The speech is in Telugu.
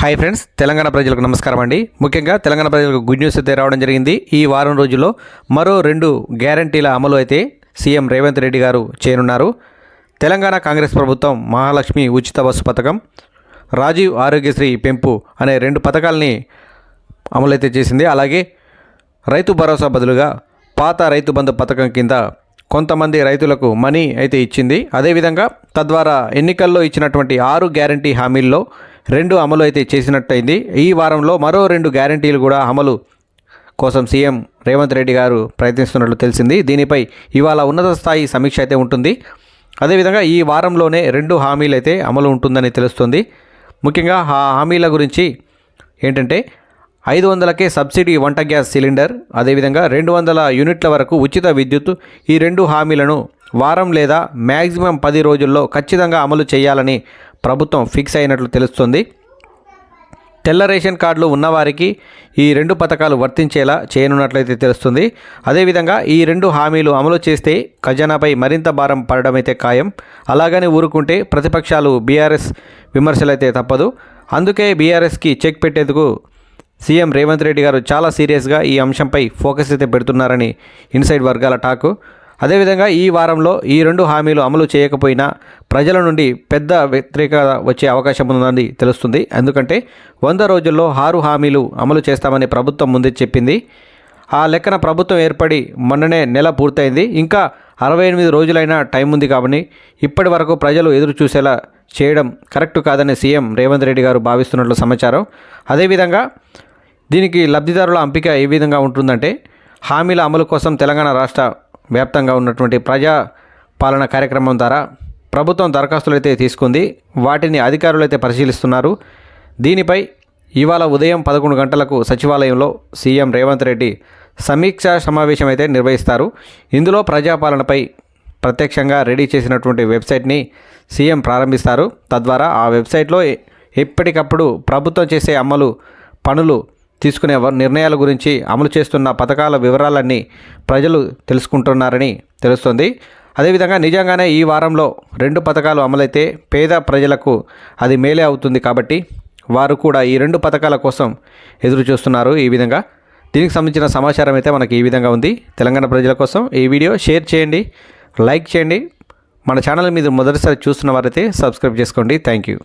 హాయ్ ఫ్రెండ్స్ తెలంగాణ ప్రజలకు నమస్కారం అండి. ముఖ్యంగా తెలంగాణ ప్రజలకు గుడ్ న్యూస్ అయితే రావడం జరిగింది. ఈ వారం రోజుల్లో మరో రెండు గ్యారంటీల అమలు అయితే సీఎం రేవంత్ రెడ్డి గారు చేయనున్నారు. తెలంగాణ కాంగ్రెస్ ప్రభుత్వం మహాలక్ష్మి ఉచిత బస్సు పథకం రాజీవ్ ఆరోగ్యశ్రీ పెంపు అనే రెండు పథకాలని అమలైతే చేసింది. అలాగే రైతు భరోసా బదులుగా పాత రైతు బంధు పథకం కింద కొంతమంది రైతులకు మనీ అయితే ఇచ్చింది. అదేవిధంగా తద్వారా ఎన్నికల్లో ఇచ్చినటువంటి ఆరు గ్యారంటీ హామీల్లో రెండు అమలు అయితే చేసినట్టయింది. ఈ వారంలో మరో రెండు గ్యారంటీలు కూడా అమలు కోసం సీఎం రేవంత్ రెడ్డి గారు ప్రయత్నిస్తున్నట్లు తెలిసింది. దీనిపై ఇవాళ ఉన్నత స్థాయి సమీక్ష అయితే ఉంటుంది. అదేవిధంగా ఈ వారంలోనే రెండు హామీలు అయితే అమలు ఉంటుందని తెలుస్తుంది. ముఖ్యంగా ఆ హామీల గురించి ఏంటంటే ఐదు వందలకే సబ్సిడీ వంట గ్యాస్ సిలిండర్ అదేవిధంగా రెండు వందల యూనిట్ల వరకు ఉచిత విద్యుత్ ఈ రెండు హామీలను వారం లేదా మ్యాక్సిమం పది రోజుల్లో ఖచ్చితంగా అమలు చేయాలని ప్రభుత్వం ఫిక్స్ అయినట్లు తెలుస్తుంది. తెల్ల రేషన్ కార్డులు ఉన్నవారికి ఈ రెండు పథకాలు వర్తించేలా చేయనున్నట్లయితే తెలుస్తుంది. అదేవిధంగా ఈ రెండు హామీలు అమలు చేస్తే ఖజానాపై మరింత భారం పడడమైతే ఖాయం. అలాగని ఊరుకుంటే ప్రతిపక్షాలు బీఆర్ఎస్ విమర్శలైతే తప్పదు. అందుకే బీఆర్ఎస్కి చెక్ పెట్టేందుకు సీఎం రేవంత్ రెడ్డి గారు చాలా సీరియస్గా ఈ అంశంపై ఫోకస్ అయితే పెడుతున్నారని ఇన్సైడ్ వర్గాల టాకు. అదేవిధంగా ఈ వారంలో ఈ రెండు హామీలు అమలు చేయకపోయినా ప్రజల నుండి పెద్ద వ్యతిరేకత వచ్చే అవకాశం ఉందని తెలుస్తుంది. ఎందుకంటే వంద రోజుల్లో ఆరు హామీలు అమలు చేస్తామని ప్రభుత్వం ముందే చెప్పింది. ఆ లెక్కన ప్రభుత్వం ఏర్పడి మొన్ననే నెల పూర్తయింది. ఇంకా అరవై ఎనిమిది రోజులైనా టైం ఉంది కాబట్టి ఇప్పటి వరకు ప్రజలు ఎదురు చూసేలా చేయడం కరెక్ట్ కాదని సీఎం రేవంత్ రెడ్డి గారు భావిస్తున్నట్లు సమాచారం. అదేవిధంగా దీనికి లబ్ధిదారుల ఎంపిక ఏ విధంగా ఉంటుందంటే హామీల అమలు కోసం తెలంగాణ రాష్ట్ర వ్యాప్తంగా ఉన్నటువంటి ప్రజా పాలన కార్యక్రమం ద్వారా ప్రభుత్వం దరఖాస్తులు అయితే తీసుకుంది వాటిని అధికారులు అయితే పరిశీలిస్తున్నారు. దీనిపై ఇవాళ ఉదయం పదకొండు గంటలకు సచివాలయంలో సీఎం రేవంత్ రెడ్డి సమీక్షా సమావేశం అయితే నిర్వహిస్తారు. ఇందులో ప్రజాపాలనపై ప్రత్యక్షంగా రెడీ చేసినటువంటి వెబ్సైట్ని సీఎం ప్రారంభిస్తారు. తద్వారా ఆ వెబ్సైట్లో ఎప్పటికప్పుడు ప్రభుత్వం చేసే అమలు పనులు తీసుకునే వ- నిర్ణయాల గురించి అమలు చేస్తున్న పథకాల వివరాలన్నీ ప్రజలు తెలుసుకుంటున్నారని తెలుస్తుంది. అదేవిధంగా నిజంగానే ఈ వారంలో రెండు పథకాలు అమలైతే పేద ప్రజలకు అది మేలే అవుతుంది కాబట్టి వారు కూడా ఈ రెండు పథకాల కోసం ఎదురు చూస్తున్నారు ఈ విధంగా. దీనికి సంబంధించిన సమాచారం అయితే మనకి ఈ విధంగా ఉంది. తెలంగాణ ప్రజల కోసం ఈ వీడియో షేర్ చేయండి లైక్ చేయండి. మన ఛానల్ మీద మొదటిసారి చూస్తున్న వారైతే సబ్స్క్రైబ్ చేసుకోండి. Thank you.